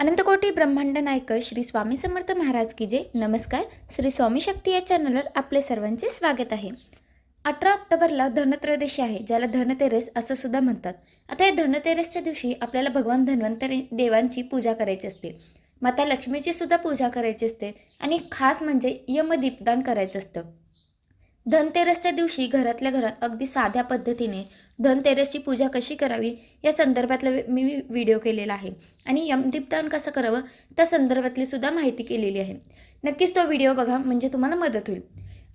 अनंतकोटी ब्रह्मांड नायक श्री स्वामी समर्थ महाराज की जय. नमस्कार. श्री स्वामी शक्ती या चॅनलवर आपले सर्वांचे स्वागत आहे. अठरा ऑक्टोबरला धनत्रयोदशी आहे ज्याला धनतेरस असं सुद्धा म्हणतात. आता या धनतेरसच्या दिवशी आपल्याला भगवान धन्वंतरी देवांची पूजा करायची असते. माता लक्ष्मीची सुद्धा पूजा करायची असते आणि खास म्हणजे यमदीपदान करायचं असतं. धनतेरसच्या दिवशी घरातल्या घरात अगदी साध्या पद्धतीने धनतेरसची पूजा कशी करावी या संदर्भातला मी व्हिडिओ केलेला आहे. आणि यमदीपदान कसं करावं त्या संदर्भातली सुद्धा माहिती केलेली आहे. नक्कीच तो व्हिडिओ बघा म्हणजे तुम्हाला मदत होईल.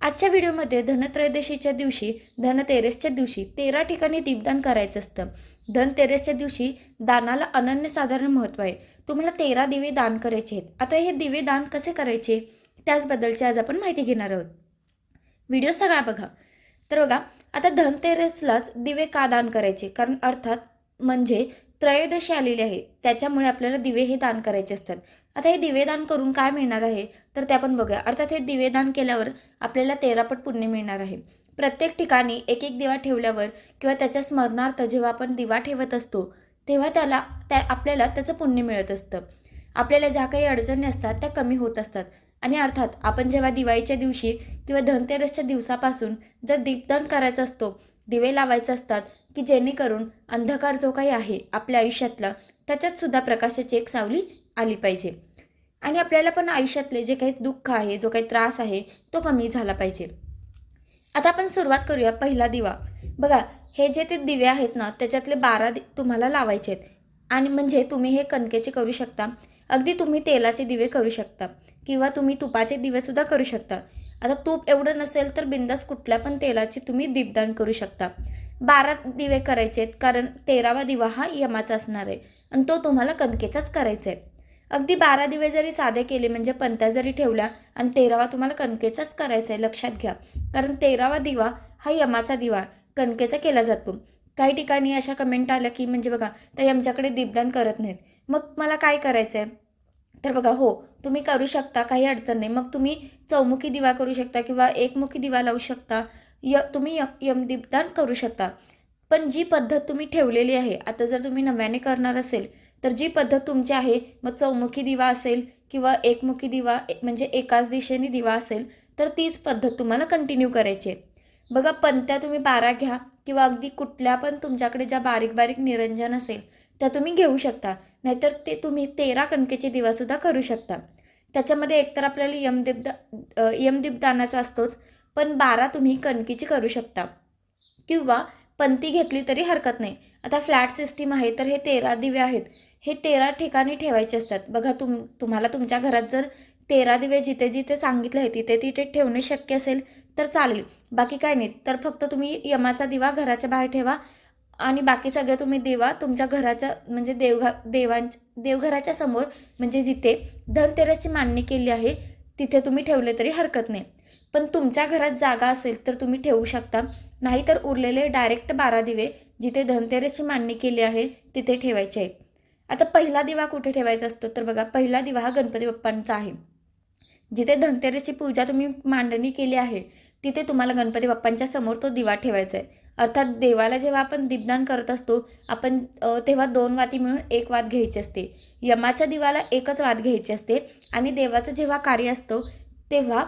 आजच्या व्हिडिओमध्ये धनत्रयोदशीच्या दिवशी धनतेरसच्या दिवशी तेरा ठिकाणी दीपदान करायचं असतं. धनतेरसच्या दिवशी दानाला अनन्यसाधारण महत्त्व आहे. तुम्हाला तेरा दिवे दान करायचे आहेत. आता हे दिवे दान कसे करायचे? त्याचबद्दलची आज आपण माहिती घेणार आहोत. व्हिडिओ सगळा बघा. तर बघा आता धनतेरसलाच दिवे का दान करायचे? कारण अर्थात म्हणजे त्रयोदशी आलेली आहे. त्याच्यामुळे आपल्याला दिवे हे दान करायचे असतात. आता हे दिवे दान करून काय मिळणार आहे? तर ते आपण बघूया. अर्थात हे दिवे दान केल्यावर आपल्याला तेरापट पुण्य मिळणार आहे. प्रत्येक ठिकाणी एक एक दिवा ठेवल्यावर किंवा त्याच्या स्मरणार्थ जेव्हा आपण दिवा ठेवत असतो तेव्हा त्याला त्या आपल्याला त्याचं पुण्य मिळत असतं. आपल्याला ज्या काही अडचणी असतात त्या कमी होत असतात. आणि अर्थात आपण जेव्हा दिवाळीच्या दिवशी किंवा धनतेरसच्या दिवसापासून जर दीपदान करायचा असतो दिवे लावायचे असतात की जेणेकरून अंधकार जो काही आहे आपल्या आयुष्यातला त्याच्यात सुद्धा प्रकाशाची एक सावली आली पाहिजे. आणि आपल्याला पण आयुष्यातले जे काही दुःख आहे जो काही त्रास आहे तो कमी झाला पाहिजे. आता आपण सुरुवात करूया पहिला दिवा. बघा हे जे ते दिवे आहेत ना त्याच्यातले बारा दि तुम्हाला लावायचे आहेत आणि म्हणजे तुम्ही हे कणकेचे करू शकता. अगदी तुम्ही तेलाचे दिवे करू शकता किंवा तुम्ही तुपाचे दिवेसुद्धा करू शकता. आता तूप एवढं नसेल तर बिंदास कुठल्या पण तेलाचे तुम्ही दीपदान करू शकता. बारा दिवे करायचे आहेत कारण तेरावा दिवा हा यमाचा असणार आहे आणि तो तुम्हाला कणकेचाच करायचा आहे अगदी बारा दिवे जरी साधे केले म्हणजे पंत्या जरी ठेवल्या आणि तेरावा तुम्हाला कणकेचाच करायचा आहे लक्षात घ्या. कारण तेरावा दिवा हा यमाचा दिवा कणकेचा केला जातो. काही ठिकाणी अशा कमेंट आल्या की म्हणजे बघा ताई आमच्याकडे दीपदान करत नाहीत. मग मला काय करायचं आहे तर बघा हो तुम्ही करू शकता काही अडचण नाही. मग तुम्ही चौमुखी दिवा करू शकता किंवा एकमुखी दिवा लावू शकता. य तुम्ही यम यमदीपदान करू शकता. पण जी पद्धत तुम्ही ठेवलेली आहे आता जर तुम्ही नव्याने करणार असेल तर जी पद्धत तुमची आहे मग चौमुखी दिवा असेल किंवा एकमुखी दिवा म्हणजे एकाच दिशेने दिवा असेल तर तीच पद्धत तुम्हाला कंटिन्यू करायची आहे. बघा पंत्या तुम्ही बारा घ्या किंवा अगदी कुठल्या पण तुमच्याकडे ज्या बारीक बारीक निरंजन असेल त्या तुम्ही घेऊ शकता. नाहीतर ते तुम्ही तेरा कणकेचे दिवासुद्धा करू शकता. त्याच्यामध्ये एकतर आपल्याला यमदीपदा अ, यमदीपदानाचा असतोच पण बारा तुम्ही कणकीची करू शकता. किंवा पंती घेतली तरी हरकत नाही. आता फ्लॅट सिस्टीम आहे तर हे तेरा दिवे आहेत. हे तेरा ठिकाणी ठेवायचे असतात. बघा तुम तुम्हाला तुमच्या घरात जर तेरा दिवे जिथे जिथे सांगितले आहे तिथे तिथे ठेवणे शक्य असेल तर चालेल. बाकी काय नाही. तर फक्त तुम्ही यमाचा दिवा घराच्या बाहेर ठेवा. आणि बाकी सगळं तुम्ही देवा तुमच्या घराच्या म्हणजे देवघा देवांच्या देवघराच्या समोर म्हणजे जिथे धनतेरसची मांडणी केली आहे तिथे तुम्ही ठेवले तरी हरकत नाही. पण तुमच्या घरात जागा असेल तर तुम्ही ठेवू शकता. नाहीतर उरलेले डायरेक्ट बारा दिवे जिथे धनतेरसची मांडणी केली आहे तिथे ठेवायचे आहेत. आता पहिला दिवा कुठे ठेवायचा असतो? तर बघा पहिला दिवा हा गणपती बाप्पांचा आहे. जिथे धनतेरसची पूजा तुम्ही मांडणी केली आहे तिथे तुम्हाला गणपती बाप्पांच्या समोर तो दिवा ठेवायचा आहे. अर्थात देवाला जेव्हा आपण दीपदान करत असतो आपण तेव्हा दोन वाती मिळून एक वात घ्यायची असते. यमाच्या दिवाला एकच वात घ्यायची असते आणि देवाचं जेव्हा कार्य असतं तेव्हा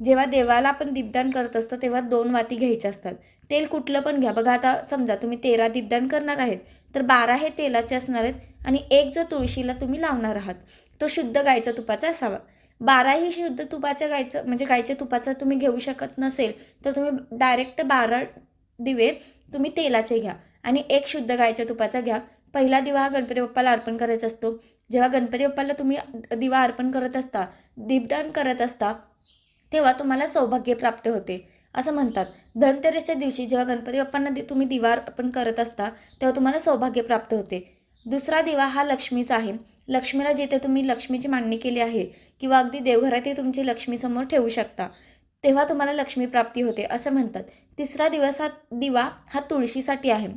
जेव्हा देवाला आपण दीपदान करत असतो तेव्हा दोन वाती घ्यायच्या असतात. तेल कुठलं पण घ्या. बघा आता समजा तुम्ही तेरा दीपदान करणार आहेत तर बारा हे तेलाचे असणार आहेत आणि एक जो तुळशीला तुम्ही लावणार आहात तो शुद्ध गायच्या तुपाचा असावा. बाराही शुद्ध तुपाच्या गायचं म्हणजे गायच्या तुपाचा तुम्ही घेऊ शकत नसेल तर तुम्ही डायरेक्ट बारा दिवे तुम्ही तेलाचे घ्या आणि एक शुद्ध गायच्या तुपाचा घ्या. पहिला दिवा हा गणपती बाप्पाला अर्पण करायचा असतो. जेव्हा गणपती बाप्पाला तुम्ही दिवा अर्पण करत असता दीपदान करत असता तेव्हा तुम्हाला सौभाग्य प्राप्त होते. असं म्हणतात. धनतेरसच्या दिवशी जेव्हा गणपती बाप्पांना दि- तुम्ही दिवा अर्पण करत असता तेव्हा तुम्हाला सौभाग्य प्राप्त होते. दुसरा दिवा हा लक्ष्मीचा आहे. लक्ष्मीला जिथे तुम्ही लक्ष्मीची मांडणी केली आहे किंवा अगदी देवघरातही तुमची लक्ष्मीसमोर ठेवू शकता. तेव्हा तुम्हाला लक्ष्मी प्राप्ती होते असं म्हणतात. तिसरा दिवस हा दिवा हा तुळशीसाठी आहे.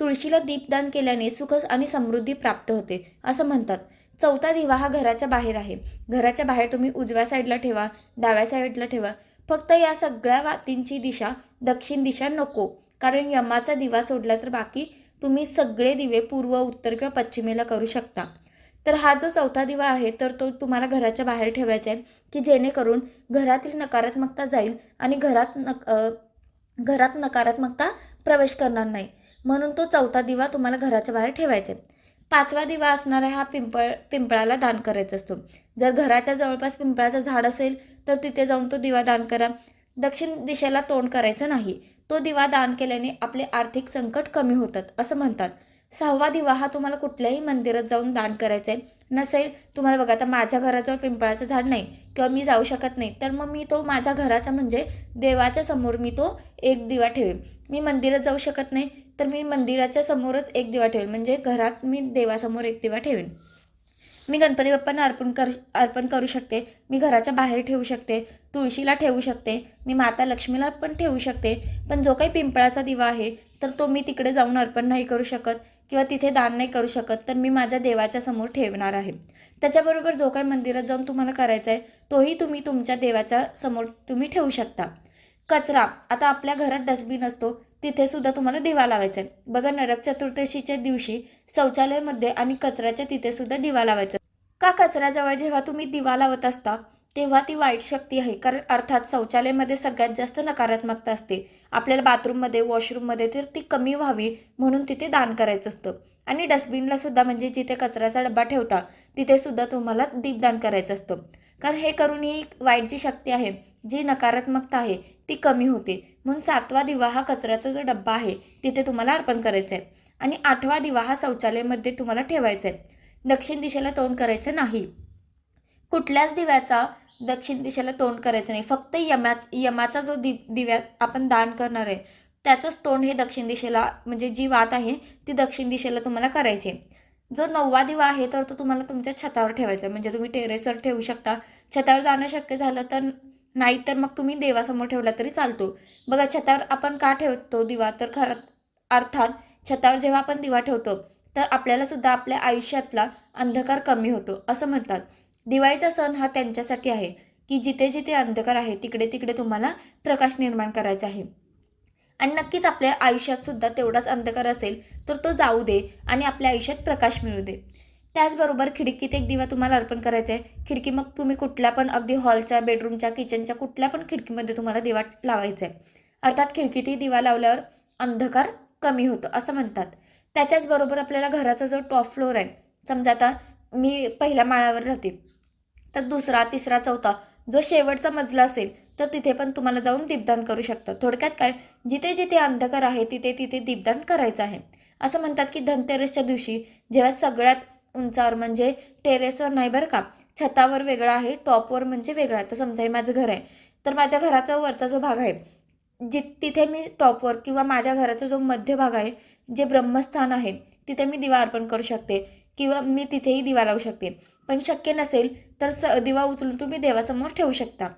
तुळशीला दीपदान केल्याने सुख आणि समृद्धी प्राप्त होते असं म्हणतात. चौथा दिवा हा घराच्या बाहेर आहे. घराच्या बाहेर तुम्ही उजव्या साईडला ठेवा डाव्या साईडला ठेवा. फक्त या सगळ्या वातींची दिशा दक्षिण दिशा नको. कारण यमाचा दिवा सोडला तर बाकी तुम्ही सगळे दिवे पूर्व उत्तर किंवा पश्चिमेला करू शकता. तर हा जो चौथा दिवा आहे तर तो तुम्हाला घराच्या बाहेर ठेवायचा आहे की जेणेकरून घरातील नकारात्मकता जाईल आणि घरात नक घरात नकारात्मकता प्रवेश करणार नाही. म्हणून तो चौथा दिवा तुम्हाला घराच्या बाहेर ठेवायचा आहे. पाचवा दिवा असणारा हा पिंपळ पिंपळाला दान करायचा असतो. जर घराच्या जवळपास पिंपळाचं झाड असेल तर तिथे जाऊन तो दिवा दान करा. दक्षिण दिशेला तोंड करायचं नाही. तो दिवा दान केल्याने आपले आर्थिक संकट कमी होतात असं म्हणतात. सहावा दिवा हा तुम्हाला कुठल्याही मंदिरात जाऊन दान करायचा आहे. नसेल तुम्हाला बघा आता माझ्या घराजवळ पिंपळाचं झाड नाही किंवा मी जाऊ शकत नाही तर मग मी तो माझ्या घराचा म्हणजे देवाच्या समोर मी तो एक दिवा ठेवेन. मी मंदिरात जाऊ शकत नाही तर मी मंदिराच्या समोरच एक दिवा ठेवेन म्हणजे घरात मी देवासमोर एक दिवा ठेवेन. मी गणपती बाप्पांना अर्पण कर अर्पण करू शकते मी घराच्या बाहेर ठेवू शकते तुळशीला ठेवू शकते मी माता लक्ष्मीला पण ठेवू शकते पण जो काही पिंपळाचा दिवा आहे तर तो मी तिकडे जाऊन अर्पण नाही करू शकत. किंवा तिथे दान नाही करू शकत तर मी माझ्या देवाच्या समोर ठेवणार आहे. त्याच्याबरोबर जो काही मंदिरात जाऊन तुम्हाला करायचा आहे तोही तुम्ही तुमच्या देवाच्या समोर तुम्ही ठेवू शकता. कचरा आता आपल्या घरात डस्टबिन असतो तिथे सुद्धा तुम्हाला दिवा लावायचा आहे. बघा नरक चतुर्दशीच्या दिवशी शौचालयामध्ये आणि कचऱ्याच्या तिथे सुद्धा दिवा लावायचा का कचऱ्याजवळ जेव्हा तुम्ही दिवा लावत असता तेव्हा ती वाईट शक्ती आहे. कारण अर्थात शौचालयामध्ये सगळ्यात जास्त नकारात्मकता असते. आपल्याला बाथरूममध्ये वॉशरूममध्ये तर ती कमी व्हावी म्हणून तिथे दान करायचं असतं. आणि डस्टबिनला सुद्धा म्हणजे जिथे कचऱ्याचा डब्बा ठेवता तिथे सुद्धा तुम्हाला दीपदान करायचं असतं. कारण हे करून ही वाईट जी शक्ती आहे जी नकारात्मकता आहे ती कमी होते. म्हणून सातवा दिवा हा कचऱ्याचा जो डब्बा आहे तिथे तुम्हाला अर्पण करायचा आहे. आणि आठवा दिवा हा शौचालयामध्ये तुम्हाला ठेवायचा आहे. दक्षिण दिशेला तोंड करायचं नाही. कुठल्याच दिव्याचा दक्षिण दिशेला तोंड करायचं नाही. फक्त यमात यमाचा जो दि दिव्या आपण दान करणार आहे त्याचंच तोंड हे दक्षिण दिशेला म्हणजे जी वात आहे ती दक्षिण दिशेला तुम्हाला करायची आहे. जो नववा दिवा आहे तर तो तुम्हाला तुमच्या छतावर ठेवायचा आहे. म्हणजे तुम्ही टेरेसवर ठेवू शकता. छतावर जाणं शक्य झालं तर नाही तर मग तुम्ही देवासमोर ठेवला तरी चालतो. बघा छतावर आपण का ठेवतो दिवा? तर खरं अर्थात छतावर जेव्हा आपण दिवा ठेवतो तर आपल्याला सुद्धा आपल्या आयुष्यातला अंधकार कमी होतो असं म्हणतात. दिवाळीचा सण हा त्यांच्यासाठी आहे की जिथे जिथे अंधकार आहे तिकडे तिकडे तुम्हाला प्रकाश निर्माण करायचा आहे. आणि नक्कीच आपल्या आयुष्यात सुद्धा तेवढाच अंधकार असेल तर तो जाऊ दे आणि आपल्या आयुष्यात प्रकाश मिळू दे. त्याचबरोबर खिडकीत एक दिवा तुम्हाला अर्पण करायचा आहे. खिडकी मग तुम्ही कुठल्या पण अगदी हॉलच्या बेडरूमच्या किचनच्या कुठल्या पण खिडकीमध्ये तुम्हाला दिवा लावायचा आहे. अर्थात खिडकीतही दिवा लावल्यावर अंधकार कमी होतं असं म्हणतात. त्याच्याचबरोबर आपल्याला घराचा जो टॉप फ्लोअर आहे समजा आता मी पहिल्या माळ्यावर राहते. तर दुसरा तिसरा चौथा जो शेवटचा मजला असेल तर तिथे पण तुम्हाला जाऊन दीपदान करू शकता. थोडक्यात काय? जिथे जिथे अंधकार आहे तिथे तिथे दीपदान करायचं आहे. असं म्हणतात की धनतेरसच्या दिवशी जेव्हा सगळ्यात उंचावर म्हणजे टेरेसवर नाही बरं का छतावर वेगळा आहे टॉपवर म्हणजे वेगळा आहे. तर समजा हे माझं घर आहे. तर माझ्या घराचा वरचा जो भाग आहे जि तिथे मी टॉपवर किंवा माझ्या घराचा जो मध्य भाग आहे जे ब्रह्मस्थान आहे तिथे मी दिवा अर्पण करू शकते. किंवा मी तिथेही दिवा लावू शकते. पण शक्य नसेल तर स दिवा उचलून तुम्ही देवासमोर ठेवू शकता.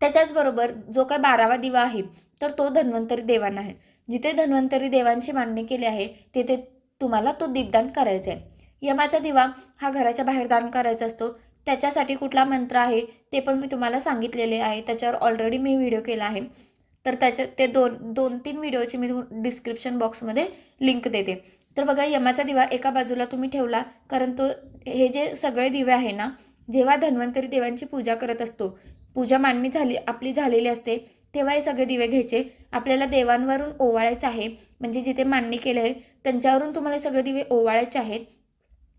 त्याच्याचबरोबर जो काय बारावा दिवा आहे तर तो धन्वंतरी देवांना आहे. जिथे धन्वंतरी देवांची मांडणी केली आहे तिथे तुम्हाला तो दीपदान करायचा आहे यमाचा दिवा हा घराच्या बाहेर दान करायचा असतो. त्याच्यासाठी कुठला मंत्र आहे ते पण मी तुम्हाला सांगितलेले आहे. त्याच्यावर ऑलरेडी मी व्हिडिओ केला आहे. तर त्याच्या ते दोन दोन तीन व्हिडिओची मी डिस्क्रिप्शन बॉक्समध्ये लिंक देते. तर बघा यमाचा दिवा एका बाजूला तुम्ही ठेवला कारण तो हे जे सगळे दिवे आहे ना जेव्हा धन्वंतरी देवांची पूजा करत असतो पूजा मांडणी झाली आपली झालेली असते तेव्हा हे सगळे दिवे घ्यायचे. आपल्याला देवांवरून ओवाळायचं आहे म्हणजे जिथे मांडणी केलं आहे त्यांच्यावरून तुम्हाला सगळे दिवे ओवाळायचे आहेत.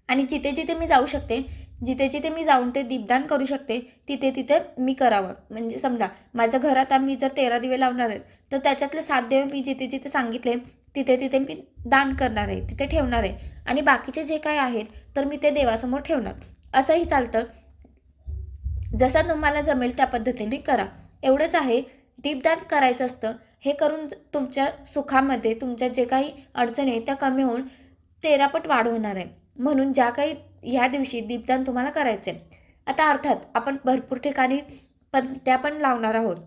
आणि जिथे जिथे मी जाऊ शकते जिथे जिथे मी जाऊन ते दीपदान करू शकते तिथे तिथे मी करावं. म्हणजे समजा माझ्या घरात आम्ही जर तेरा दिवे लावणार आहेत तर त्याच्यातले सात दिवे मी जिथे जिथे सांगितले तिथे तिथे मी दान करणार आहे तिथे ठेवणार आहे. आणि बाकीचे जे काय आहेत तर मी ते देवासमोर ठेवणार. असंही चालतं. जसं तुम्हाला जमेल त्या पद्धतीने करा. एवढंच आहे. दीपदान करायचं असतं. हे करून तुमच्या सुखामध्ये तुमच्या जे काही अडचणी आहेत त्या कमी होऊन तेरापट वाढ होणार आहे. म्हणून ज्या काही ह्या दिवशी दीपदान तुम्हाला करायचं आहे. आता अर्थात आपण भरपूर ठिकाणी पण त्या पण लावणार आहोत.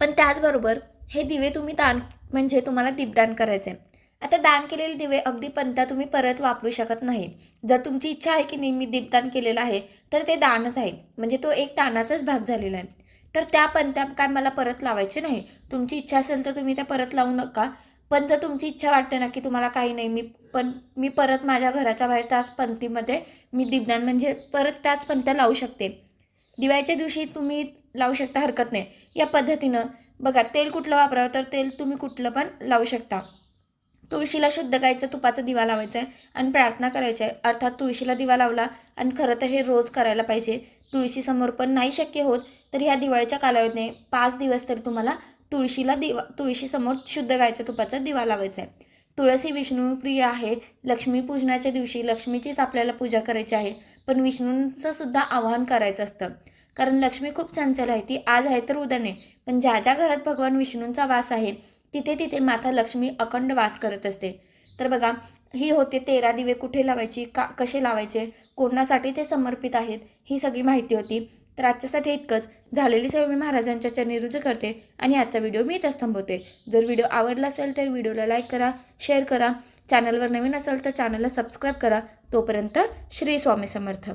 पण त्याचबरोबर हे दिवे तुम्ही दान म्हणजे तुम्हाला दीपदान करायचं आहे आता दान केलेले दिवे अगदी पंता तुम्ही परत वापरू शकत नाही. जर तुमची इच्छा आहे की नाही मी दीपदान केलेलं आहे तर ते दानच आहे. म्हणजे तो एक दानाचाच भाग झालेला आहे. तर त्या पंत्या काय मला परत लावायचे नाही. तुमची इच्छा असेल तर तुम्ही त्या परत लावू नका. पण जर तुमची इच्छा वाटते ना की तुम्हाला काही नाही मी पण मी परत माझ्या घराच्या बाहेर त्याच पंक्तीमध्ये मी दीपदान म्हणजे परत त्याच पंत्या लावू शकते. दिवाळीच्या दिवशी तुम्ही लावू शकता हरकत नाही. या पद्धतीनं बघा तेल कुठलं वापरावं तर तेल तुम्ही कुठलं पण लावू शकता. तुळशीला शुद्ध गायचं तुपाचा दिवा लावायचा आहे आणि प्रार्थना करायची आहे. अर्थात तुळशीला दिवा लावला आणि खरं तर हे रोज करायला पाहिजे. तुळशीसमोर पण नाही शक्य होत तर ह्या दिवाळीच्या कालावधीने पाच दिवस तरी तुम्हाला तुळशीला दिवा तुळशीसमोर शुद्ध गायचं तुपाचा दिवा लावायचा आहे. तुळस ही विष्णुप्रिय आहे. लक्ष्मी पूजनाच्या दिवशी लक्ष्मीचीच आपल्याला पूजा करायची आहे. पण विष्णूंचं सुद्धा आवाहन करायचं असतं. कारण लक्ष्मी खूप चंचल आहे. ती आज आहे तर उद्या नाही. पण ज्या ज्या घरात भगवान विष्णूंचा वास आहे तिथे तिथे माता लक्ष्मी अखंड वास करत असते. तर बघा ही होते तेरा दिवे कुठे लावायची का कसे लावायचे कोणासाठी ते समर्पित आहेत ही सगळी माहिती होती. तर आजच्यासाठी इतकंच. झालेली सवय मी महाराजांच्या चरणी रुजू करते आणि आजचा व्हिडिओ मी इथंच थांबवते. जर व्हिडिओ आवडला असेल तर व्हिडिओला लाईक करा शेअर करा. चॅनलवर नवीन असेल तर चॅनलला सबस्क्राईब करा. तोपर्यंत श्री स्वामी समर्थ.